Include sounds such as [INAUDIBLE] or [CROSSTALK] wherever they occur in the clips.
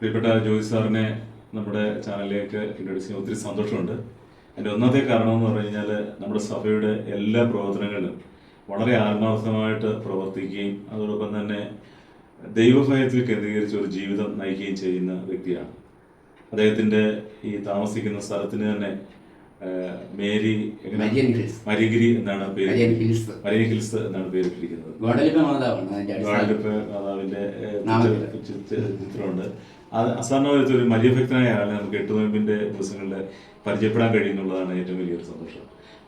പ്രിയപ്പെട്ട ജോയി സാറിനെ നമ്മുടെ ചാനലിലേക്ക് ഇൻട്രൊഡ്യൂസ് ചെയ്യാൻ ഒത്തിരി സന്തോഷമുണ്ട്. എന്റെ ഒന്നാമത്തെ കാരണം എന്ന് പറഞ്ഞു കഴിഞ്ഞാൽ നമ്മുടെ സഭയുടെ എല്ലാ പ്രവർത്തനങ്ങളിലും വളരെ ആത്മാർത്ഥമായിട്ട് പ്രവർത്തിക്കുകയും അതോടൊപ്പം തന്നെ ദൈവഭയത്തിൽ കേന്ദ്രീകരിച്ച് ഒരു ജീവിതം നയിക്കുകയും ചെയ്യുന്ന വ്യക്തിയാണ്. അദ്ദേഹത്തിന്റെ ഈ താമസിക്കുന്ന സ്ഥലത്തിന് തന്നെ മേരി മരിഗിരി എന്നാണ് പേര്. Maria hills. എന്നാണ് പേരിട്ടിരിക്കുന്നത്. ഗോഡലിപ്പ മാതാവിന്റെ ചിത്രമുണ്ട്. അത് അസാധാരണ ഒരു മര്യഭക്തനായ ആളെ നമുക്ക് എട്ടുനോമ്പിന്റെ ദിവസങ്ങളിൽ പരിചയപ്പെടാൻ കഴിയുന്നുള്ളതാണ് ഏറ്റവും വലിയൊരു സന്തോഷം.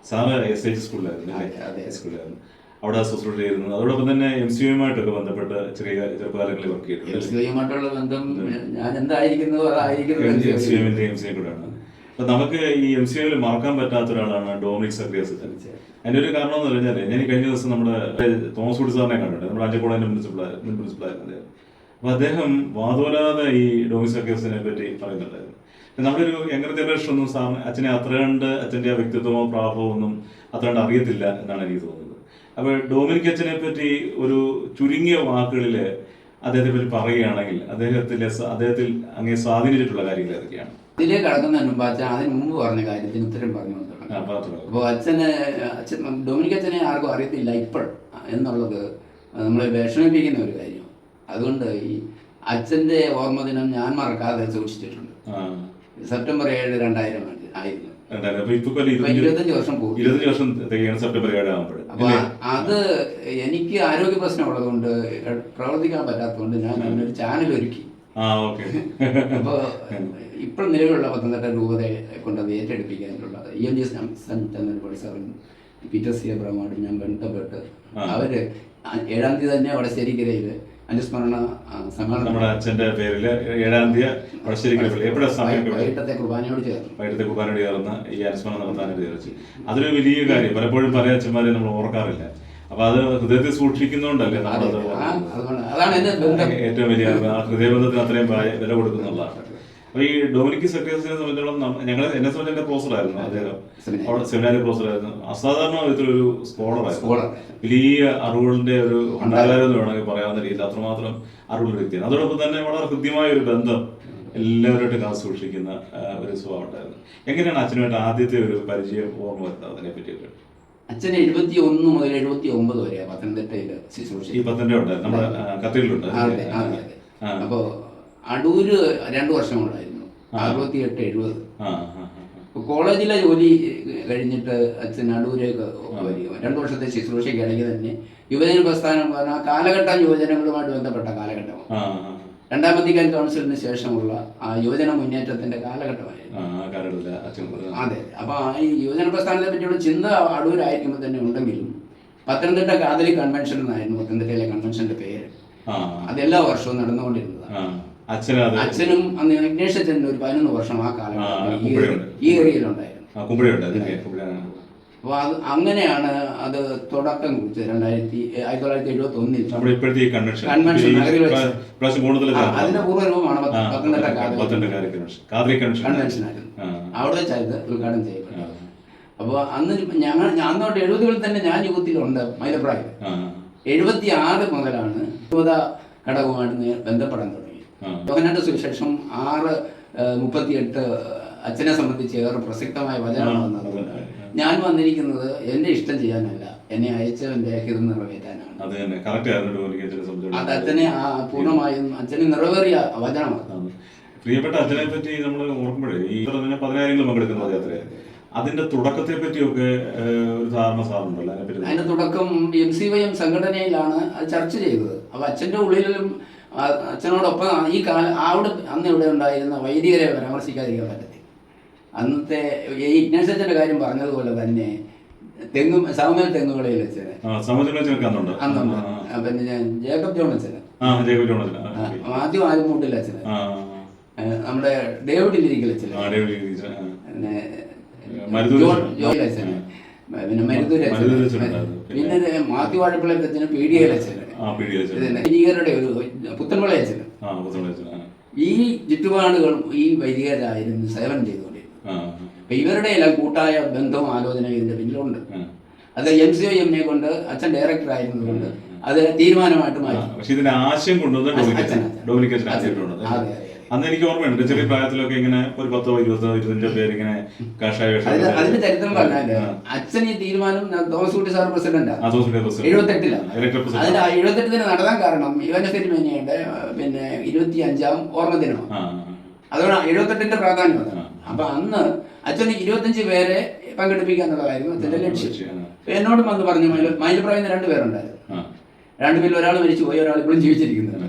സാറ് എസ് എച്ച് സ്കൂളിലായിരുന്നു. സ്കൂളിലായിരുന്നു. അവിടെ ശുശ്രൂഷ ചെയ്യുന്നത് അതോടൊപ്പം തന്നെ എം സി യുമായിട്ടൊക്കെ ബന്ധപ്പെട്ട് ചെറിയ ചെറുപ്പകാലങ്ങളിൽ വർക്ക് ചെയ്തിട്ടുണ്ട്. ബന്ധം ഞാൻ എന്തായിരിക്കുന്നു എം സി എമ്മിന്റെ എം സി എ കൂടെയാണ്. അപ്പൊ നമുക്ക് ഈ എം സി എമ്മിൽ മറക്കാൻ പറ്റാത്ത ഒരാളാണ് ഡൊമിനിക് സക്രിയസ് അതിന്റെ ഒരു കാരണം എന്ന് പറഞ്ഞാൽ ഞാൻ കഴിഞ്ഞ ദിവസം നമ്മുടെ തോമസ് കുടി സാറിനെ കണ്ടിട്ടുണ്ട്. നമ്മുടെ അഞ്ചക്കോളന്റെ മുനിസിപ്പൽ മുൻ പ്രിൻസിപ്പളായിരുന്നു അദ്ദേഹം അപ്പൊ അദ്ദേഹം വാതോരാതെ ഈ സക്രിയസിനെ പറ്റി പറയുന്നുണ്ടായിരുന്നു. നമ്മുടെ ഒരു യങ്ങർ ജനറേഷൻ ഒന്നും സാറിന് അച്ഛനെ അത്ര കണ്ട് അച്ഛന്റെ ആ വ്യക്തിത്വമോ പ്രാഭവോ ഒന്നും അത്ര കണ്ട് അറിയത്തില്ല എന്നാണ് എനിക്ക് തോന്നുന്നത്. അപ്പോൾ ഡോമിനിക് അച്ഛനെ പറ്റി ഒരു ചുരുങ്ങിയ വാക്കുകളിൽ അദ്ദേഹത്തെ പറ്റി പറയുകയാണെങ്കിൽ അദ്ദേഹത്തിലെ അദ്ദേഹത്തിൽ അങ്ങനെ സ്വാധീനിച്ചിട്ടുള്ള കാര്യങ്ങൾ ഏതൊക്കെയാണ്? ഇതിലേക്ക് കടക്കുന്നതിന് മുമ്പ് അച്ഛൻ അതിന് മുമ്പ് പറഞ്ഞ കാര്യത്തിന് ഉത്തരം പറഞ്ഞു അപ്പോൾ അച്ഛനെ അച്ഛൻ ഡൊമിനിക് അച്ഛനെ ആർക്കും അറിയത്തില്ല ഇപ്പോൾ എന്നുള്ളത് നമ്മളെ വിഷമിപ്പിക്കുന്ന ഒരു കാര്യം. അതുകൊണ്ട് ഈ അച്ഛന്റെ ഓർമ്മദിനം ഞാൻ മറക്കാതെ സൂക്ഷിച്ചിട്ടുണ്ട്. സെപ്റ്റംബർ ഏഴ് രണ്ടായിരം ആയിരുന്നു. ഇരുപത്തഞ്ച് വർഷം പോകും ഇരുപത്തഞ്ച് വർഷം സെപ്റ്റംബർ അപ്പൊ അത് എനിക്ക് ആരോഗ്യ പ്രശ്നം ഉള്ളതുകൊണ്ട് പ്രവർത്തിക്കാൻ പറ്റാത്തതുകൊണ്ട് ഞാൻ അതിനൊരു ചാനൽ ഒരുക്കി. അപ്പൊ ഇപ്പോൾ നിലവിലുള്ള പത്തനംതിട്ട രൂപതയെ കൊണ്ട് അത് ഏറ്റെടുപ്പിക്കാനുള്ള ഇ എം ജി ചന്ദ്രൻപള്ളി സാറും പീറ്റർ സി എബ്രഹ്മായിട്ടും ഞാൻ ബന്ധപ്പെട്ട്. അവർ ഏഴാം തീയതി തന്നെ വടശ്ശേരിക്കരയിൽ അനുസ്മരണ നമ്മുടെ അച്ഛന്റെ പേരിൽ ഏഴാം തീയതി വടശ്ശേരിക്കൽ പള്ളി സമയം? വൈകിട്ടത്തെ കുർബാനയോട് ചേർന്ന്. വൈകിട്ടത്തെ കുർബാനയോട് ചേർന്ന് ഈ അനുസ്മരണം നടത്താനായിട്ട് വിചാരിച്ചു. അതൊരു വലിയ കാര്യം. പലപ്പോഴും പല അച്ഛന്മാരെ നമ്മൾ ഓർക്കാറില്ല. അപ്പൊ അത് ഹൃദയത്തിൽ സൂക്ഷിക്കുന്നുണ്ടല്ലേ നമ്മളത് ഏറ്റവും വലിയ ആ ഹൃദയബന്ധത്തിന് അത്രയും വില കൊടുക്കുന്നുള്ളതാണ്. അപ്പൊ ഈ ഡൊമിനിക് സെക്രട്ടറിയെ സംബന്ധിച്ചോളം ഞങ്ങൾ എന്നെ സംബന്ധിച്ച് എന്റെ പ്രൊഫസർ ആയിരുന്നു അദ്ദേഹം. അവിടെ സെമിനാരി പ്രൊഫസർ ആയിരുന്നു. അസാധാരണ വിധത്തിലൊരു സ്കോളറായിരുന്നു. വലിയ അറിവുകളുടെ ഒരു ഭണ്ഡാരം എന്ന് വേണമെങ്കിൽ പറയാവുന്ന രീതിയിൽ അത്രമാത്രം അറിവുള്ള വ്യക്തിയാണ്. അതോടൊപ്പം തന്നെ വളരെ ഹൃദ്യമായ ഒരു ബന്ധം എല്ലാവരുമായിട്ട് കാത്തു സൂക്ഷിക്കുന്ന ഒരു സ്വഭാവം ഉണ്ടായിരുന്നു. എങ്ങനെയാണ് അച്ഛനുമായിട്ട് ആദ്യത്തെ ഒരു പരിചയം ഓർമ്മ വരുന്നത് അതിനെ പറ്റിയിട്ട്? അച്ഛൻ എഴുപത്തി ഒന്ന് മുതൽ എഴുപത്തി ഒമ്പത് വരെ പത്തനംതിട്ടയിൽ ശുശ്രൂഷ ഈ പത്തനംതിട്ട നമ്മുടെ കത്തീഡ്രലുണ്ട് അതെ അതെ അപ്പോൾ അപ്പോ അടൂര് രണ്ടു വർഷം ഉണ്ടായിരുന്നു അറുപത്തി എട്ട് എഴുപത് കോളേജിലെ ജോലി കഴിഞ്ഞിട്ട് അച്ഛൻ അടൂരേക്ക് വരിക. രണ്ടു വർഷത്തെ ശുശ്രൂഷയ്ക്ക് ഇടയ്ക്ക് തന്നെ യുവജന പ്രസ്ഥാനം പറഞ്ഞ കാലഘട്ട യുവജനങ്ങളുമായിട്ട് ബന്ധപ്പെട്ട കാലഘട്ടം രണ്ടാമത്തെ ആ, കൗൺസിലിന് ശേഷമുള്ള ആ യുവജന മുന്നേറ്റത്തിന്റെ കാലഘട്ടമായിരുന്നു. അതെ. അപ്പൊ ആ ഈ യുവജന പ്രസ്ഥാനത്തെ പറ്റിയുള്ള ചിന്ത അടൂരായിരിക്കുമ്പോൾ തന്നെ ഉണ്ടെങ്കിലും പത്തനംതിട്ട കാതലിക് കൺവെൻഷൻ എന്നായിരുന്നു പത്തനംതിട്ടയിലെ കൺവെൻഷന്റെ പേര്. അതെല്ലാ വർഷവും നടന്നുകൊണ്ടിരുന്നതാണ്. അച്ഛന് അന്ന് അച്ഛനും ഒരു പതിനൊന്ന് വർഷം ആ കാലഘട്ടത്തിൽ ഈ ഏരിയയിലുണ്ടായിരുന്നു. അപ്പോൾ അത് അങ്ങനെയാണ് അത് തുടക്കം കുറിച്ചത്. രണ്ടായിരത്തി ആയിരത്തി തൊള്ളായിരത്തി എഴുപത്തി ഒന്നിൽ കൺവെൻഷൻ അതിന്റെ പൂർവരൂപമാണ് പത്തനംതിട്ട കൺവെൻഷൻ. അവിടെ വെച്ചായത് ഉദ്ഘാടനം ചെയ്യപ്പെട്ടത്. അപ്പൊ അപ്പോൾ അന്ന് ഞങ്ങൾ ഞാൻ തൊട്ട് എഴുപതുകളിൽ തന്നെ ഞാൻ യുഗത്തിലുണ്ട് മൈലപ്രായം. എഴുപത്തി ആറ് മുതലാണ് യുവത ഘടകവുമായിട്ട് ബന്ധപ്പെടാൻ തുടങ്ങി ആ. യോഹന്നാന്റെ സുവിശേഷം ആറ് മുപ്പത്തി മുപ്പത്തിയെട്ട് അച്ഛനെ സംബന്ധിച്ച് ഏറെ പ്രസക്തമായ വചനമാണ് ഞാൻ വന്നിരിക്കുന്നത് എന്റെ ഇഷ്ടം ചെയ്യാനല്ല. എന്നെ അയച്ചവന്റെ ഹിതം നിറവേറ്റാനാണ്. അത് അച്ഛനെ പൂർണമായും അച്ഛനെ നിറവേറിയ വചനമാണ് പ്രിയപ്പെട്ട അച്ഛനെ പറ്റി നമ്മൾ ഓർക്കുമ്പോഴേ ഈ പതിനായിരങ്ങൾ പങ്കെടുക്കുന്ന പദയാത്ര അതിന്റെ തുടക്കത്തെ പറ്റിയൊക്കെ ഒരു ധാരണ സാറുണ്ടല്ലോ. അതിന്റെ തുടക്കം എം സി വൈ എം സംഘടനയിലാണ് അത് ചർച്ച ചെയ്തത്. അപ്പൊ അച്ഛന്റെ ഉള്ളിലും അച്ഛനോടൊപ്പം ഈ കാല അവിടെ അന്ന് ഇവിടെ ഉണ്ടായിരുന്ന വൈദികരെ പരാമർശിക്കാതിരിക്കാൻ പറ്റത്തില്ല. അന്നത്തെ ഈ ഇഗ്നേഷന്റെ കാര്യം പറഞ്ഞതുപോലെ തന്നെ തെങ്ങും സമുദ്ര തെങ്ങുകളിൽ അച്ഛന് അന്നുണ്ട്. പിന്നെ ഞാൻ ജേക്കബ് ജോൺ അച്ഛന് ആ ജേക്കബ് ജോണത്തിന് ആ, മാത്യു ആലുമൂട്ടിൽ അച്ഛന് നമ്മുടെ ഡേവിഡ് ലിരിക്കൽ അച്ഛന്. പിന്നെ മരുതൂര്. ജോയിൽ അച്ഛന് പിന്നെ അച്ഛന് മാത്യു വാഴപ്പിള്ളി അച്ഛന് പി ഡി എൽ അച്ഛന് വൈദികരുടെ ഒരു ഈ ചുറ്റുപാടുകളും ഈ വൈദികരായിരുന്നു സേവനം ചെയ്തുകൊണ്ടിരുന്നു അപ്പൊ ഇവരുടെ എല്ലാം കൂട്ടായ ബന്ധവും ആലോചനയും ഇതിന്റെ പിന്നിലുണ്ട്. അത് എം സി ഒ എമ്മിനെ കൊണ്ട് അച്ഛൻ ഡയറക്ടർ ആയിരുന്നതുകൊണ്ട് അത് തീരുമാനമായിട്ട് മാറ്റി. പക്ഷെ ഇതിന്റെ ആശയം കൊണ്ടുവന്നത് അതെ, അതെ. അന്ന് എനിക്ക് ഓർമ്മയുണ്ട് ചെറിയ പ്രായത്തിലൊക്കെ ഇങ്ങനെ ഒരു പത്തോ ഇരുപതോ ഇരുപത്തഞ്ചോ പേര് ഇങ്ങനെ കാഷായ വേഷം അതിന് ചരിത്രം പറഞ്ഞാൽ അച്ഛൻ ഈ തീരുമാനം തോമസ് കുട്ടി സാർ പ്രസിഡന്റാ. എഴുപത്തെട്ടിലാണ്. അതിന് എഴുപത്തെട്ടിന് നടത്താൻ കാരണം യുവനസിനിമേനിയുടെ പിന്നെ ഇരുപത്തി അഞ്ചാം ഓർമ്മ ദിനമാണ്. അതുകൊണ്ട് എഴുപത്തെട്ടിന്റെ പ്രാധാന്യം അതാണ്. അപ്പൊ അന്ന് അച്ഛന് ഇരുപത്തഞ്ച് പേരെ പങ്കെടുപ്പിക്കുക എന്നുള്ളതായിരുന്നു അച്ഛന്റെ ലക്ഷ്യം. എന്നോടും വന്ന് പറഞ്ഞു മൈല- മൈലപ്രായം രണ്ട് പേരുണ്ടായിരുന്നു. രണ്ടുപേരിൽ ഒരാൾ മരിച്ചു പോയി ഒരാൾ ഇപ്പോഴും ജീവിച്ചിരിക്കുന്നുണ്ട്.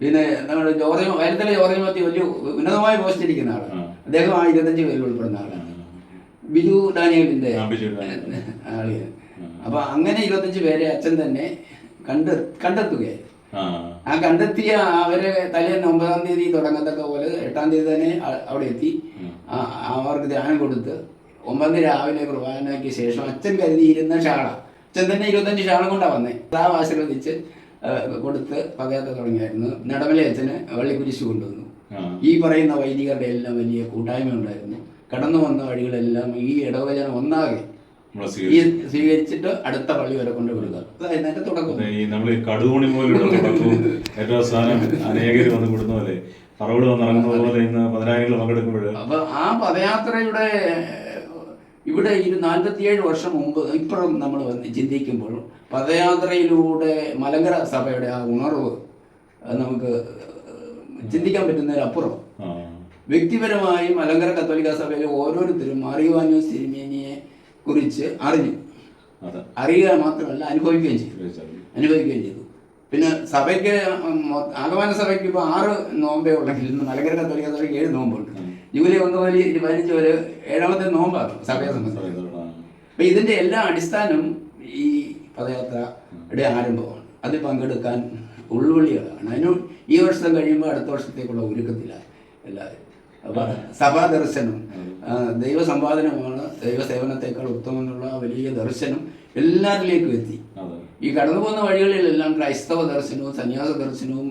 പിന്നെ നമ്മുടെ ജോർജ് വയലത്തിലെ ജോർജ് മത്തി വലിയ ഉന്നതമായി പോസ്റ്റിരിക്കുന്ന ആളാണ്. അദ്ദേഹം ആ ഇരുപത്തഞ്ച് പേരിൽ ഉൾപ്പെടുന്ന ആളാണ്. ബിജു ഡാനിയലിന്റെ. ആളിയാണ്. അപ്പൊ അങ്ങനെ ഇരുപത്തഞ്ച് പേരെ അച്ഛൻ തന്നെ കണ്ട് കണ്ടെത്തുകയായിരുന്നു. ആ. കണ്ടെത്തിയ അവരെ തലേന്ന് ഒമ്പതാം തീയതി തുടങ്ങത്തക്ക പോലെ എട്ടാം തീയതി തന്നെ അവിടെ എത്തി. അവർക്ക് ധ്യാനം കൊടുത്ത് ഒമ്പതാം തീയതി രാവിലെ കുർബാനയ്ക്ക് ശേഷം അച്ഛൻ കരുതിയിരുന്ന ഷാള അച്ഛൻ തന്നെ ഇരുപത്തഞ്ച് ഷാള കൊണ്ടാണ് വന്നേ. ആ ആശീർവദിച്ച് കൊടുത്ത് പകയത്ത് തുടങ്ങിയായിരുന്നു. നടമല അച്ഛന് വെള്ളിക്കുരിശ് കൊണ്ടുവന്നു. ഈ പറയുന്ന വൈദികരുടെ എല്ലാം വലിയ കൂട്ടായ്മ ഉണ്ടായിരുന്നു. കടന്നു വന്ന വഴികളെല്ലാം ഈ ഇടവചനം ഒന്നാകെ ഈ സ്വീകരിച്ചിട്ട് അടുത്ത പള്ളി വരെ കൊണ്ട് വിടുക. അതായിരുന്നു അതിന്റെ തുടക്കം. ഈ നമ്മൾ കടുകോണി തുടക്കവും ഏറ്റവും അവസാനം അനേകർ വന്ന് കൂടുന്ന പോലെ. പറവട് പോലെ ഇന്ന് പതിനായിരങ്ങൾ പങ്കെടുക്കുമ്പോൾ അപ്പൊ ആ പദയാത്രയുടെ ഇവിടെ ഈ നാൽപ്പത്തിയേഴ് വർഷം മുമ്പ് ഇപ്പുറം നമ്മൾ വന്ന് ചിന്തിക്കുമ്പോൾ പദയാത്രയിലൂടെ മലങ്കര സഭയുടെ ആ ഉണർവ് നമുക്ക് ചിന്തിക്കാൻ പറ്റുന്നതിനപ്പുറം വ്യക്തിപരമായി മലങ്കര കത്തോലിക്ക സഭയിലെ ഓരോരുത്തരും അറിയുവാനോ സിരിമേനിയെ കുറിച്ച് അറിഞ്ഞു. അറിയുക മാത്രമല്ല അനുഭവിക്കുകയും ചെയ്തു. അനുഭവിക്കുകയും ചെയ്തു. പിന്നെ സഭയ്ക്ക് ആഗമന സഭയ്ക്ക് ഇപ്പോൾ ആറ് നോമ്പേ ഉള്ളെങ്കിൽ ഇന്ന് മലങ്കര കത്തോലിക്ക സഭയ്ക്ക് ഏഴ് നോമ്പുണ്ട്. ജൂലൈ ഒന്ന് മുതൽ പതിനഞ്ച് വരെ ഏഴാമത്തെ നോമ്പാണ് സഭയെ സംബന്ധിച്ച് അപ്പൊ ഇതിന്റെ എല്ലാ അടിസ്ഥാനം ഈ പദയാത്രയുടെ ആരംഭമാണ്. അതിൽ പങ്കെടുക്കാൻ ഉൾവിളികളാണ് അതിന് ഈ വർഷം കഴിയുമ്പോൾ അടുത്ത വർഷത്തേക്കുള്ള ഒരുക്കത്തിലാണ് എല്ലാവരും. അപ്പൊ സഭാ ദർശനം ദൈവസേവനത്തെക്കാൾ ഉത്തമം എന്നുള്ള വലിയ ദർശനം എല്ലാവരിലേക്കും എത്തി. ഈ കടന്നു പോകുന്ന വഴികളിലെല്ലാം ക്രൈസ്തവ ദർശനവും സന്യാസ ദർശനവും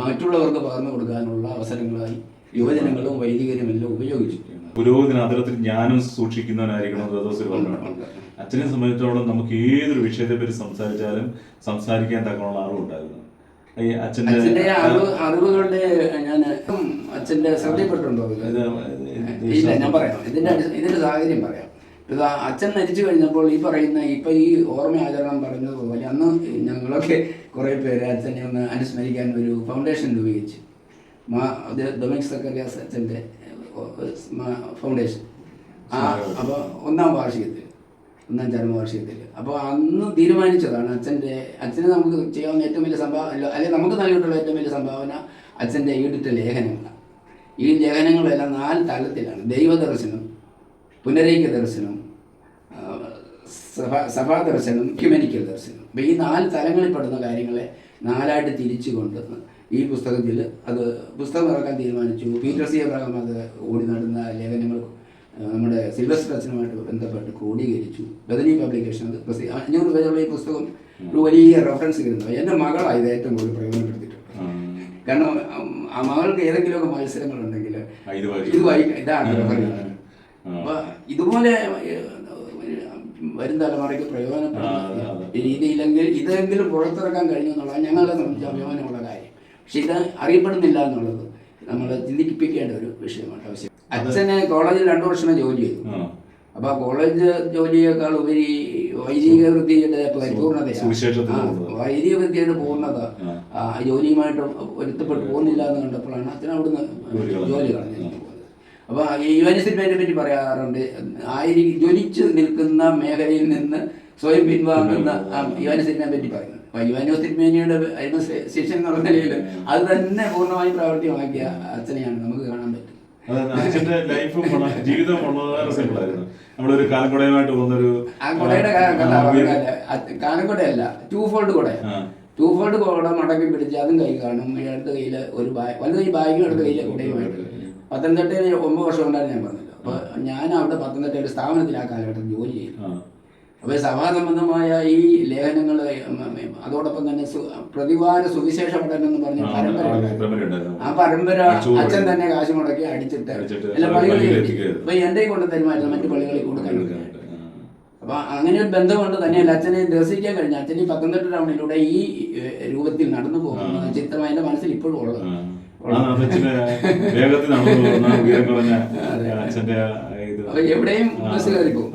മറ്റുള്ളവർക്ക് പകർന്നു കൊടുക്കാനുള്ള അവസരങ്ങളായി യുവജനങ്ങളും വൈദികരും എല്ലാം ഉപയോഗിച്ചിട്ടുണ്ട്. പുരോഗതിന് അതിലത്തിൽ ജ്ഞാനം സൂക്ഷിക്കുന്നവനായിരിക്കണം പറഞ്ഞിട്ടുണ്ട് അച്ഛനെ സംബന്ധിച്ചോളം നമുക്ക് ഏതൊരു വിഷയത്തെ പറ്റി സംസാരിച്ചാലും സംസാരിക്കാൻ തക്കമുള്ള അറിവുണ്ടായിരുന്നു ഈ അച്ഛന്റെ അറിവുകളുടെ ഞാൻ അച്ഛന്റെ ശ്രദ്ധയിൽപ്പെട്ടുണ്ടോ ഇല്ല ഞാൻ പറയാം. ഇതിന്റെ ഇതിന്റെ സാഹചര്യം പറയാം. ഇത് അച്ഛൻ മരിച്ചു കഴിഞ്ഞപ്പോൾ ഈ പറയുന്ന ഇപ്പൊ ഈ ഓർമ്മ ആചരണം പറഞ്ഞതുപോലെ അന്ന് ഞങ്ങളൊക്കെ കുറെ പേര് അച്ഛനെ ഒന്ന് അനുസ്മരിക്കാൻ ഒരു ഫൗണ്ടേഷൻ രൂപീകരിച്ചു. മാ ഡൊമിക് ഡൊമിനിക് സക്കറിയാസ് അച്ഛന്റെ ഫൗണ്ടേഷൻ ആ അപ്പോൾ ഒന്നാം വാർഷികത്തിൽ ഒന്നാം ചരമവാർഷികത്തിൽ അപ്പോൾ അന്ന് തീരുമാനിച്ചതാണ് അച്ഛന്റെ അച്ഛന് നമുക്ക് ചെയ്യാവുന്ന ഏറ്റവും വലിയ സംഭാവന അല്ലെങ്കിൽ നമുക്ക് നൽകിയിട്ടുള്ള ഏറ്റവും വലിയ സംഭാവന അച്ഛന്റെ ഈടിട്ട ലേഖനങ്ങളാണ്. ഈ ലേഖനങ്ങളെല്ലാം നാല് തലത്തിലാണ്. ദൈവദർശനം പുനരൈക്യ ദർശനം സഭാ സഭാ ദർശനം ഹ്യൂമനിക്കൽ ദർശനം. അപ്പോൾ ഈ നാല് തലങ്ങളിൽ പെടുന്ന കാര്യങ്ങളെ നാലായിട്ട് തിരിച്ചുകൊണ്ട് ഈ പുസ്തകത്തിൽ അത് പുസ്തകം ഇറക്കാൻ തീരുമാനിച്ചു. പീറ്റർ സി എബ്രഹാം അത് ഓടി നടന്ന ലേഖനങ്ങൾ നമ്മുടെ സിൽവസ്റ്റർ അച്ഛനുമായിട്ട് ബന്ധപ്പെട്ട് ക്രോഡീകരിച്ചു. ബദനി പബ്ലിക്കേഷൻ അത് അഞ്ഞൂറ് പേജുള്ള ഈ പുസ്തകം ഒരു വലിയ റെഫറൻസ് കിട്ടുന്നത് എന്റെ മകളാണ് ഇത് ഏറ്റവും കൂടുതൽ പ്രയോജനപ്പെടുത്തിയിട്ടുള്ളത്. കാരണം ആ മകൾക്ക് ഏതെങ്കിലുമൊക്കെ മത്സരങ്ങളുണ്ടെങ്കിൽ ഇത് വായിക്കും. ഇത് വായിക്കാം ഇതാണ്. അപ്പൊ ഇതുപോലെ വരും തലമുറയ്ക്ക് പ്രയോജനപ്പെടുന്ന രീതിയിലെങ്കിൽ രീതിയില്ലെങ്കിൽ ഇതെങ്കിലും പുറത്തിറക്കാൻ കഴിഞ്ഞു എന്നുള്ളത് ഞങ്ങളെ സംബന്ധിച്ച് അഭിമാനമുള്ള കാര്യം. പക്ഷെ ഇത് അറിയപ്പെടുന്നില്ല എന്നുള്ളത് നമ്മൾ ചിന്തിപ്പിക്കേണ്ട ഒരു വിഷയമാണ്. ആവശ്യം അച്ഛന് കോളേജിൽ രണ്ടു വർഷം ജോലി ചെയ്തു. അപ്പൊ കോളേജ് ജോലിയേക്കാൾ ഉപരി വൈദിക വൃത്തിയുടെ പരിപൂർണതയാണ് പൂർണത. വൈദിക വൃത്തിയുടെ പൂർണത ജോലിയുമായിട്ട് പൊരുത്തപ്പെട്ട് പോകുന്നില്ല എന്ന് കണ്ടപ്പോഴാണ് അച്ഛൻ അവിടുന്ന് ജോലി കളഞ്ഞു. ജോലി കളഞ്ഞു. അപ്പൊ യുവനിസിറ്റിനെ പറ്റി പറയാറുണ്ട് ആയിരി ജ്വലിച്ചു നിൽക്കുന്ന മേഖലയിൽ നിന്ന് സ്വയം പിൻവാങ്ങുന്ന യുവനിസിറ്റിനെ പറ്റി പറയുന്നത് തിരുമേനിയുടെ അതിന് ശിഷ്യൻ എന്നുള്ള നിലയിൽ അത് തന്നെ പൂർണമായും പ്രാവർത്തികമാക്കിയ അച്ഛനെയാണ്. നമുക്ക് കാണാൻ പറ്റും. അച്ഛന്റെ ലൈഫും ജീവിതം വളരെ നമ്മളൊരു കാലക്കുടയുമായിട്ട് പോകുന്നൊരു ക- ടൂ ഫോൾഡ് കുട. ടൂ ഫോൾഡ് കുട മടക്കി പിടിച്ച് അതും കൈ കാണും. ഇടത്ത് അടുത്ത കയ്യിൽ ഒരു ബാഗ് വലുത് ഈ ബാഗും അടുത്ത കയ്യിലെ കുടയുമായിട്ട് പത്തനംതിട്ടയിൽ ഒമ്പത് വർഷം ഉണ്ടായിരുന്നു ഞാൻ പറഞ്ഞല്ലോ അപ്പൊ ഞാൻ അവിടെ പത്തനംതിട്ടയിൽ സ്ഥാപനത്തിൽ ആ കാലഘട്ടത്തിൽ ജോലി ചെയ്തു. അപ്പോൾ സഭാ സംബന്ധമായ ഈ ലേഖനങ്ങൾ അതോടൊപ്പം തന്നെ പ്രതിവാര സുവിശേഷ പഠനം എന്ന് പറഞ്ഞ പരമ്പര ആ, പരമ്പര അച്ഛൻ തന്നെ കാശ് മുടക്കി അടിച്ചിട്ട് എല്ലാ പള്ളികളിൽ. അപ്പൊ എന്റെ കൊണ്ട് തരുമായിരുന്നു? മറ്റു പള്ളികളിൽ കൊടുക്കാൻ അപ്പൊ അങ്ങനെ ഒരു ബന്ധമുണ്ട് തന്നെയല്ല അച്ഛനെ ദർശിക്കാൻ കഴിഞ്ഞ അച്ഛൻ ഈ പത്തനംതിട്ട ടൗണിലൂടെ ഈ രൂപത്തിൽ നടന്നു പോകുന്ന ചിത്രം എന്റെ മനസ്സിൽ ഇപ്പോഴും ഉള്ളത്. ആ. അച്ഛന്റെ വേഗത്തിൽ നടന്നു [LAUGHS] അപ്പൊ എവിടെയും ബസ് കയറി പോകും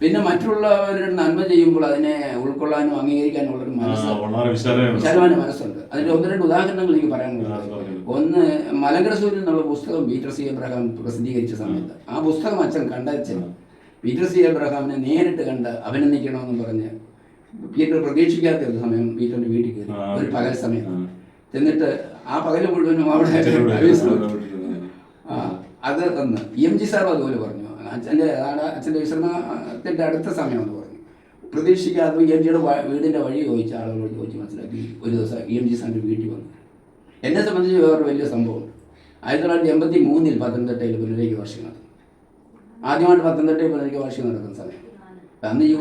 പിന്നെ മറ്റുള്ളവരുടെ നന്മ ചെയ്യുമ്പോൾ അതിനെ ഉൾക്കൊള്ളാനും അംഗീകരിക്കാനും ഉള്ളൊരു മനസ്സാണ് മനസ്സ് വിശാലമായ മനസ്സ്. വിശാലമായ മനസ്സുണ്ട്. അതിന്റെ ഒന്ന് രണ്ട് ഉദാഹരണങ്ങൾ എനിക്ക് പറയാൻ പറയാനുള്ളത് ഒന്ന് മലങ്കര സൂര്യൻ എന്നുള്ള പുസ്തകം പീറ്റർ സി എബ്രഹാം പ്രസിദ്ധീകരിച്ച സമയത്ത്. ആ പുസ്തകം അച്ഛൻ കണ്ടച്ഛൻ. പീറ്റർ സി എബ്രഹാമിനെ നേരിട്ട് കണ്ട് അഭിനന്ദിക്കണമെന്ന് പറഞ്ഞ് പീറ്റർ പ്രതീക്ഷിക്കാത്ത ഒരു സമയം പീറ്ററിന്റെ വീട്ടിൽ കയറി. ഒരു പകൽ സമയം. എന്നിട്ട് ആ പകൽ മുഴുവനും അവിടെ അത് ഒന്ന്. ഇ എം ജി സാർ അതുപോലെ പറഞ്ഞു. അച്ഛന്റെ അച്ഛന്റെ വിശ്രമത്തിന്റെ അടുത്ത സമയം എന്ന് പറഞ്ഞു. പ്രതീക്ഷിക്കാതെ എം ജിയുടെ വീടിന്റെ വഴി ചോദിച്ച ആളുകളോട് ചോദിച്ച് മനസ്സിലാക്കി ഒരു ദിവസം ഇ എം ജി സാറിന്റെ വീട്ടിൽ വന്നു. എന്നെ സംബന്ധിച്ച് വേറൊരു വലിയ സംഭവം. ആയിരത്തി തൊള്ളായിരത്തി എൺപത്തി മൂന്നിൽ പത്തനംതിട്ടയിൽ പുനരേക്ക് വാർഷികം നടന്നു. ആദ്യമായിട്ട് പത്തനംതിട്ടയിൽ പുനരേക്ക് വാർഷികം നടക്കുന്ന സമയം. അന്ന് യു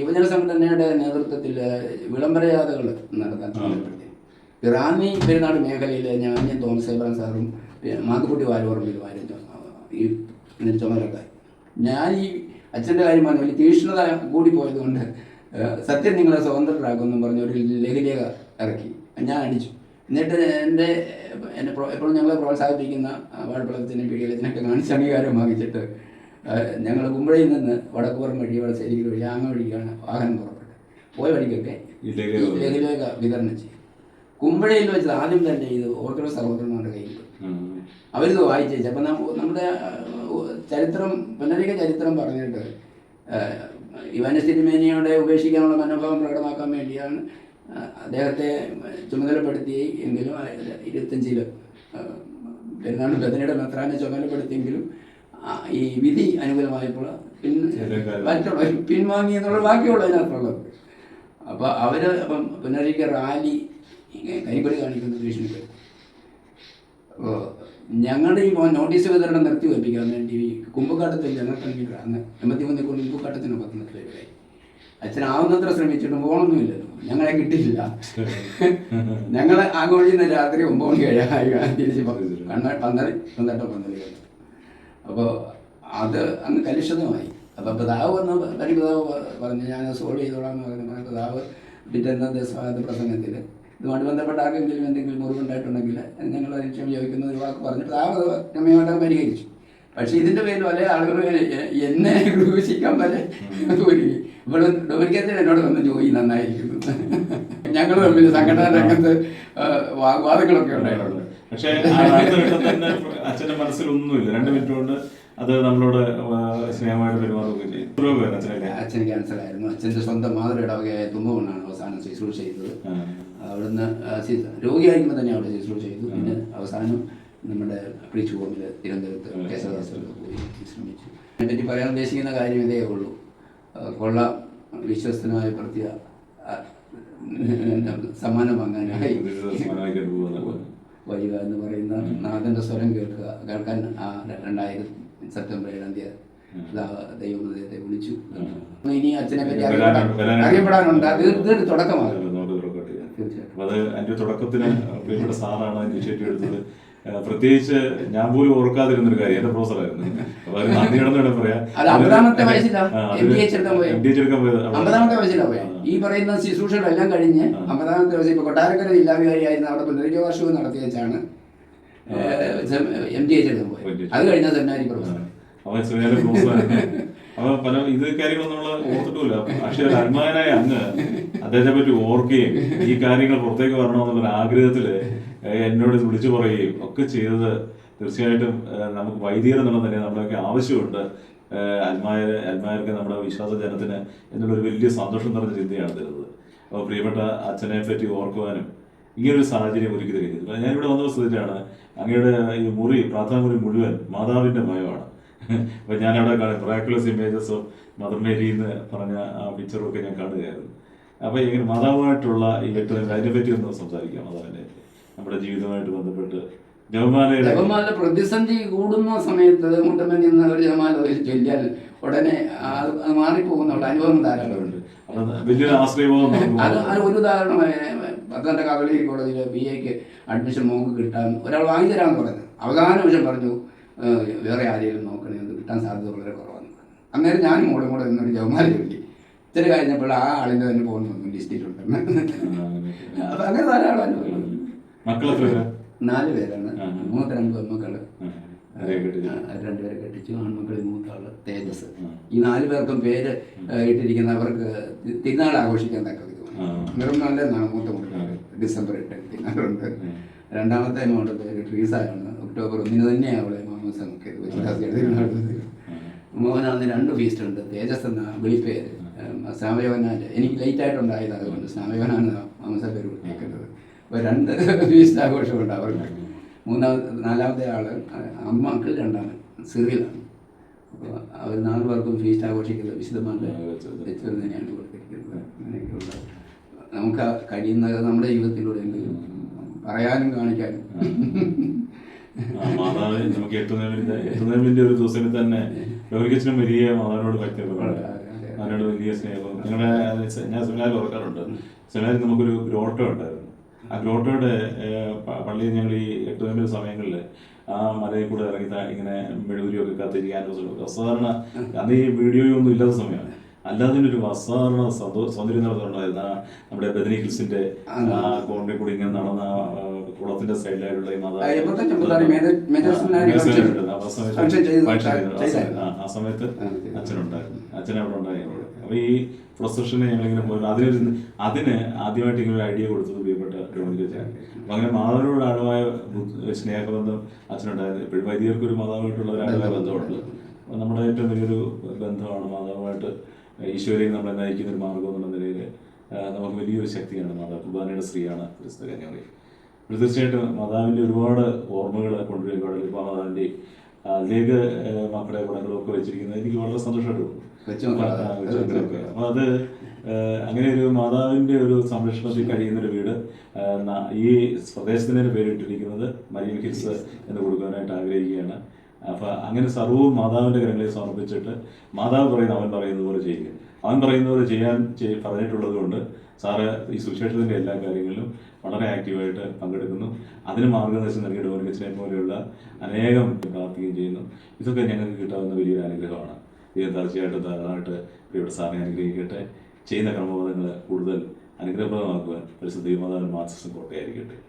യുവജന സംഘടനയുടെ നേതൃത്വത്തിൽ വിളംബര ജാഥകൾ നടത്താൻ ഇറാനി റാന്നി പെരുന്നാട് മേഖലയിൽ ഞാൻ തോമസ് എബ്രാം സാറും മാത്തുക്കുട്ടി വാലുപറമ്പിലും ആയിരുന്നു ഈ ചുമതലക്കാർ ഞാൻ ഈ അച്ഛന്റെ കാര്യം പറഞ്ഞു വലിയ തീക്ഷ്ണത കൂടി പോയതുകൊണ്ട് സത്യം നിങ്ങളെ സ്വതന്ത്രരാക്കുമെന്നും പറഞ്ഞ് ഒരു ലഘുലേഖ ഇറക്കി. ഞാൻ അടിച്ചു. എന്നിട്ട് എന്റെ എന്നെ എപ്പോഴും ഞങ്ങളെ പ്രോത്സാഹിപ്പിക്കുന്ന വാഴപ്പളത്തിനും പീഡിയലത്തിനൊക്കെ കാണിച്ച് അംഗീകാരം വാങ്ങിച്ചിട്ട് ഞങ്ങൾ കുമ്പഴയിൽ നിന്ന് വടക്കുപുറം വഴി വടശ്ശേരിക്ക് വഴി ആങ്ങ വഴിക്കാണ് വാഹനം പുറപ്പെട്ടത്. പോയ വഴിക്കൊക്കെ ലഘുലേഖ വിതരണം ചെയ്യും കുമ്പഴയിൽ വെച്ച് ആദ്യം തന്നെ ഇത് ഓരോ സഹോദരന്മാരുടെ കയ്യിൽ. അവരിത്. അവരിത് നമ്മ അപ്പം നമ്മുടെ ചരിത്രം പുനരിക ചരിത്രം പറഞ്ഞിട്ട് ഇവാന തിരുമേനിയോടെ ഉപേക്ഷിക്കാനുള്ള മനോഭാവം പ്രകടമാക്കാൻ വേണ്ടിയാണ് അദ്ദേഹത്തെ ചുമതലപ്പെടുത്തി എങ്കിലും ഇരുപത്തഞ്ചിൽ പെരുന്നാൾ ബദനയുടെ മെത്രാനെ ചുമതലപ്പെടുത്തിയെങ്കിലും ഈ വിധി അനുകൂലമായപ്പോൾ പിൻ മറ്റുള്ള പിൻവാങ്ങി എന്നുള്ള ബാക്കിയുള്ള അതിനകത്തുള്ളത് അപ്പോൾ അവർ അപ്പം പുനരിക റാലി കൈപ്പടി കാണിക്കുന്ന ഭീഷണിക്ക് അപ്പോൾ ഞങ്ങളുടെ ഈ നോട്ടീസ് വിതരണം നിർത്തി വെപ്പിക്കാൻ വേണ്ടി കുമ്പക്കാട്ടത്തിൽ ഞങ്ങൾക്ക് അന്ന് എൺപത്തി മൂന്നിൽ കൊണ്ട് കുമ്പക്കാട്ടത്തിന് പത്തനംതിട്ടയിലായി അച്ഛനാവുന്നത്ര ശ്രമിച്ചിട്ടും പോകണമൊന്നുമില്ലല്ലോ ഞങ്ങളെ കിട്ടിയില്ല. [LAUGHS] ഞങ്ങളെ ആഘോഷിക്കുന്ന രാത്രി ഒമ്പത് മണി കഴിയാൻ തിരിച്ച് കണ്ണ പന്ത്രണ്ട് പന്ത്രണ്ടോ പന്തൽ കഴിഞ്ഞു അപ്പോൾ അത് അങ്ങ് കലുഷിതമായി. അപ്പോൾ പിതാവ് വന്ന് പരിപിതാവ് പറഞ്ഞ് ഞാൻ സോൾവ് ചെയ്തോളാം എന്ന് പറഞ്ഞു പറഞ്ഞു പിതാവ് പിറ്റേന്നത്തെ സ്വാഗത പ്രസംഗത്തിൽ ഇതുമായിട്ട് ബന്ധപ്പെട്ട ആർക്കെങ്കിലും എന്തെങ്കിലും മുറിവുണ്ടായിട്ടുണ്ടെങ്കിൽ ഞങ്ങൾ അതിൽ ചോദിക്കുന്ന ഒരു വാക്ക് പറഞ്ഞിട്ട് ആ ക്ഷമയോടെ പരിഹരിച്ചു. പക്ഷേ ഇതിന്റെ പേരിൽ പല ആളുകൾ എന്നെ ക്രൂശിക്കാൻ വരെ ഒരു ഇവിടെ ഡോമിനിക്കത്തിൽ എന്നോട് വന്ന് ജോലി നന്നായിരിക്കുന്നു. ഞങ്ങൾ തമ്മിൽ സംഘടന രംഗത്ത് വാഗ്വാദങ്ങളൊക്കെ ഉണ്ടായിട്ടുണ്ട്. പക്ഷേ അച്ഛന്റെ മനസ്സിൽ ഒന്നുമില്ല രണ്ട് മിനിറ്റ് കൊണ്ട് അത് നമ്മളോട് സ്നേഹമായിട്ട് അച്ഛന് ക്യാൻസർ ആയിരുന്നു. അച്ഛന്റെ സ്വന്തം മാതൃ ഇടവകയായ തുമ്പുകൊണ്ടാണ് അവസാനം ശുശ്രൂഷ ചെയ്തത്. അവിടുന്ന് രോഗിയായിരിക്കുമ്പോൾ തന്നെ അവിടെ ശുശ്രൂഷ ചെയ്തു. പിന്നെ അവസാനം നമ്മുടെ പ്രീച്ച് ഹോമിൽ തിരുവനന്തപുരത്ത് കേശവദാസിലൊക്കെ പോയി വിശ്രമിച്ചു അതിനെപ്പറ്റി പറയാൻ ഉദ്ദേശിക്കുന്ന കാര്യം ഇതേ ഉള്ളൂ. കൊള്ള. വിശ്വസ്തനായ പ്രത്യ സമ്മാനം വാങ്ങാനായി. വരിക എന്ന് പറയുന്ന നാഥന്റെ സ്വരം കേൾക്കുക. കേൾക്കാൻ ആ രണ്ടായിരം സെപ്റ്റംബർ ഏഴാം തീയതി ദൈവം വിളിച്ചു. ഇനി അച്ഛനെ പറ്റി. അറിയപ്പെടാനുണ്ട്. അത് തുടക്കമാണ്. അത് അതിന്റെ തുടക്കത്തിന് പ്രിയപ്പെട്ട സാറാണ് ഇനിഷ്യേറ്റീവ് എടുത്തത്. പ്രത്യേകിച്ച് ഞാൻ പോലും ഓർക്കാതിരുന്നൊരു കാര്യം എന്റെ പ്രൊഫസറായിരുന്നു. അപ്പൊ നന്ദി കടന്നു പറയാം. ഈ പറയുന്ന ശുശ്രൂഷകളെല്ലാം കഴിഞ്ഞ്. അമ്പതാമത്തെ വയസ്സിൽ ഇപ്പൊ കൊട്ടാരക്കര ജില്ലാധികാരിയായിരുന്ന അവിടെ പുനരധിവാസവും നടത്തിയ നടത്തി വെച്ചാണ് എം ഡി എച്ച് പോയത്. അത് കഴിഞ്ഞ സെമിനാരി പ്രൊഫസർ. അവൻ ശ്രീനാഥ പ്രൊഫസറായിരുന്നു അപ്പൊ പല ഇത് കാര്യങ്ങളൊന്നും നമ്മൾ ഓർത്തിട്ടില്ല പക്ഷെ ഒരു അന്മാനായ അങ്ങ് അദ്ദേഹത്തെ പറ്റി ഓർക്കുകയും [LAUGHS] ഈ കാര്യങ്ങൾ പുറത്തേക്ക് വരണമെന്നുള്ള ആഗ്രഹത്തിൽ എന്നോട് വിളിച്ചു പറയുകയും ഒക്കെ ചെയ്തത് തീർച്ചയായിട്ടും നമുക്ക് വൈദികർ എന്നുള്ള തന്നെ നമ്മളൊക്കെ ആവശ്യമുണ്ട്. അൽമായ അൽമായർക്ക് നമ്മുടെ വിശ്വാസ ജനത്തിന് എന്നുള്ളൊരു വലിയ സന്തോഷം നിറഞ്ഞ ചിന്തയാണ് തരുന്നത്. അപ്പോൾ പ്രിയപ്പെട്ട അച്ഛനെ പറ്റി ഓർക്കുവാനും ഇങ്ങനൊരു സാഹചര്യം ഒരുക്കി തരുന്നത് ഞാനിവിടെ വന്ന സ്ഥിതിയിലാണ് അങ്ങയുടെ ഈ മുറി പ്രാർത്ഥന മുറി മുഴുവൻ മാതാവിന്റെ മയമാണ് [LAUGHS] അപ്പൊ ഞാനവിടെ കാണും miraculous images of Mother Mary എന്ന് പറഞ്ഞ ആ പിക്ചറും ഒക്കെ ഞാൻ കാണുകയായിരുന്നു. അപ്പൊ ഇങ്ങനെ മാതാവുമായിട്ടുള്ള ഈ വ്യക്തത അതിനെപ്പറ്റി ഒന്ന് സംസാരിക്കാം. മാതാവിന്റെ നമ്മുടെ ജീവിതവുമായിട്ട് ബന്ധപ്പെട്ട് ജപമാലയുടെ ജപമാല പ്രതിസന്ധി കൂടുന്ന സമയത്ത് മുട്ടമ്മൻ ഒരു ജപമാല ചൊല്ലിയാൽ ഉടനെ മാറിപ്പോകുന്നുള്ള അനുഭവം ധാരാളമുണ്ട് വലിയൊരു അത് അത് ഒരു ഉദാഹരണമായ പത്തനംതിട്ട കാതോലിക് കോളേജിൽ ബി എക്ക് അഡ്മിഷൻ മോക്ക് കിട്ടാൻ ഒരാൾ വാങ്ങി തരാമെന്ന് പറഞ്ഞു. അവസാന പറഞ്ഞു വേറെ ആരെയും നോക്കണേ കിട്ടാൻ സാധ്യത വളരെ കുറവാണ് അന്നേരം ഞാനും മോളും കൂടെ ജവമാല ചൊല്ലി ഇത്തിരി കഴിഞ്ഞപ്പോൾ ആ ആളിന്റെ തന്നെ പോകുന്നു ലിസ്റ്റിലുണ്ട് അപ്പൊ അങ്ങനെ ധാരാളം നാല് പേരാണ്. മൂത്ത രണ്ട് പെൺമക്കൾ. രണ്ടുപേരെ കെട്ടിച്ചു. ആൺമക്കളിൽ മൂത്ത ആൾ തേജസ്. ഈ നാല് പേർക്കും പേര് ഇട്ടിരിക്കുന്ന അവർക്ക് തിരുനാൾ ആഘോഷിക്കാൻ തക്ക വെറും നല്ല മൂത്ത മുട്ടിൽ ഡിസംബർ എട്ട് തിരുനാളുണ്ട്. രണ്ടാമത്തെ മോളുടെ പേര് ട്രീസയാണ് ഒക്ടോബർ ഒന്നിന് തന്നെയാണ് അവളെ തിരുനാൾ മോഹൻ അന്ന് രണ്ട് ഫീസ്റ്റ് ഉണ്ട്. തേജസ് എന്ന വിളിപ്പേര്. സ്നാമയോനാല് എനിക്ക് ലേറ്റ് ആയിട്ടുണ്ടായത് അതുകൊണ്ട് സ്നാമയോനാണ് മാമസ പേര് വിളിക്കുന്നത് അപ്പോൾ രണ്ട് [LAUGHS] ഫീസ്റ്റ് ആഘോഷമുണ്ട് അവർക്ക്. മൂന്നാമത്തെ നാലാമത്തെ ആൾ അമ്മക്കൾ രണ്ടാണ്. സിറിയിലാണ് അപ്പോൾ അവർ നാല് പേർക്കും ഫീസ്റ്റ് ആഘോഷിക്കുന്നത് വിശുദ്ധമായിട്ട് വെച്ച്. തന്നെയാണ് കൊടുത്തിരിക്കുന്നത്. അങ്ങനെയൊക്കെയുള്ള നമുക്ക് കഴിയുന്നത് നമ്മുടെ ജീവിതത്തിലൂടെ എന്തെങ്കിലും പറയാനും കാണിക്കാനും. മാതാവ് നമുക്ക് എട്ടുന്നേമിന്റെ ഒരു ദിവസം തന്നെ [LAUGHS] ലോകിക്കച്ചനും വലിയ മാതാവിനോട് ഭക്തിയൊക്കെ അതിനോട് വലിയ സ്നേഹവും ഞങ്ങളുടെ ഞാൻ സെമിനാറിൽ ഓർക്കാറുണ്ട്. സെമിനാറിൽ നമുക്കൊരു ഗ്രോട്ടോ ഉണ്ടായിരുന്നു. ആ ഗ്രോട്ടോയുടെ പള്ളി പള്ളിയിൽ ഞങ്ങൾ ഈ എട്ട് എട്ടുനേമിന്റെ സമയങ്ങളിൽ ആ മലയിൽ കൂടെ ഇറങ്ങി ഇങ്ങനെ മെഴുകുരിയൊക്കെ കത്തിരിക്കാൻ അസാധാരണ അന്ന് ഈ വീഡിയോയൊന്നും ഇല്ലാത്ത സമയമാണ്. അല്ലാതെ ഒരു അസാധാരണ സൗന്ദര്യം നടത്തുന്നുണ്ടായിരുന്നു ആ നമ്മുടെ ബദനി ഹിൽസിന്റെ കോണ്ടി കൂടി ഇങ്ങനെ നടന്ന കുളത്തിന്റെ സൈഡിലായിട്ടുള്ള ഈ ആ, സമയത്ത്. അച്ഛനുണ്ടായിരുന്നു. അച്ഛൻ അവിടെ ഉണ്ടായിരുന്നു അപ്പൊ ഈ പ്രൊസഷനെ ഞങ്ങളിങ്ങനെ പോയി അതിനൊരു അതിന് ആദ്യമായിട്ട് ഇങ്ങനെ ഒരു ഐഡിയ കൊടുത്തത് പ്രിയപ്പെട്ട രോഹിത് അച്ഛൻ അപ്പൊ അങ്ങനെ മാതാവിനോട് ആഴമായ സ്നേഹബന്ധം അച്ഛനുണ്ടായിരുന്നു. എപ്പോഴും വൈദികർക്ക് ഒരു മാതാവായിട്ടുള്ള ഒരു ആഴമായ ബന്ധമുണ്ട്. നമ്മുടെ ഏറ്റവും വലിയൊരു ബന്ധമാണ് മാതാവുമായിട്ട് ഈശ്വരയും നമ്മളെ നയിക്കുന്ന ഒരു മാർഗം എന്നുള്ള നിലയിൽ നമുക്ക് വലിയൊരു ശക്തിയാണ് മാതാവ് കുർബാനയുടെ സ്ത്രീയാണ് ക്രിസ്തു കന്യാമറി അപ്പോൾ തീർച്ചയായിട്ടും മാതാവിന്റെ ഒരുപാട് ഓർമ്മകൾ കൊണ്ടുവരും കടലിൽ മാതാവിന്റെ അതിലേക്ക് ഏഹ്, മക്കളെ പടങ്ങളും ഒക്കെ വെച്ചിരിക്കുന്നത് എനിക്ക് വളരെ സന്തോഷമായിട്ട്. അപ്പോൾ അത് അങ്ങനെ ഒരു മാതാവിന്റെ ഒരു സംരക്ഷണത്തിൽ കഴിയുന്ന ഒരു വീട് ഈ പ്രദേശത്തിന് പേരിട്ടിരിക്കുന്നത് മരിയൻ ഹിൽസ് എന്ന് കൊടുക്കാനായിട്ട് ആഗ്രഹിക്കുകയാണ്. അപ്പൊ അങ്ങനെ സർവവും മാതാവിന്റെ കരങ്ങളിൽ സമർപ്പിച്ചിട്ട് മാതാവ് പറയുന്ന അവൻ പറയുന്നത് പോലെ ചെയ്യുക അവൻ പറയുന്നത് പോലെ ചെയ്യാൻ ചെയ്- പറഞ്ഞിട്ടുള്ളത് കൊണ്ട് സാറ് ഈ സുവിശേഷത്തിന്റെ എല്ലാ കാര്യങ്ങളിലും വളരെ ആക്റ്റീവായിട്ട് പങ്കെടുക്കുന്നു. അതിന് മാർഗനിർദ്ദേശം നൽകിയ ഡോമിനിക്കച്ചിനെ പോലെയുള്ള അനേകം പ്രാർത്ഥിക്കുകയും ചെയ്യുന്നു. ഇതൊക്കെ ഞങ്ങൾക്ക് കിട്ടാവുന്ന വലിയൊരു അനുഗ്രഹമാണ്. ഇത് തീർച്ചയായിട്ടും ധാരാളമായിട്ട് ഇവിടെ സാറിനെ അനുഗ്രഹിക്കട്ടെ. ചെയ്യുന്ന കർമ്മപദങ്ങൾ കൂടുതൽ അനുഗ്രഹപ്രദമാക്കുവാൻ പരിശുദ്ധ മാതാവിൻ മാർസിസം കോട്ടയായിരിക്കട്ടെ.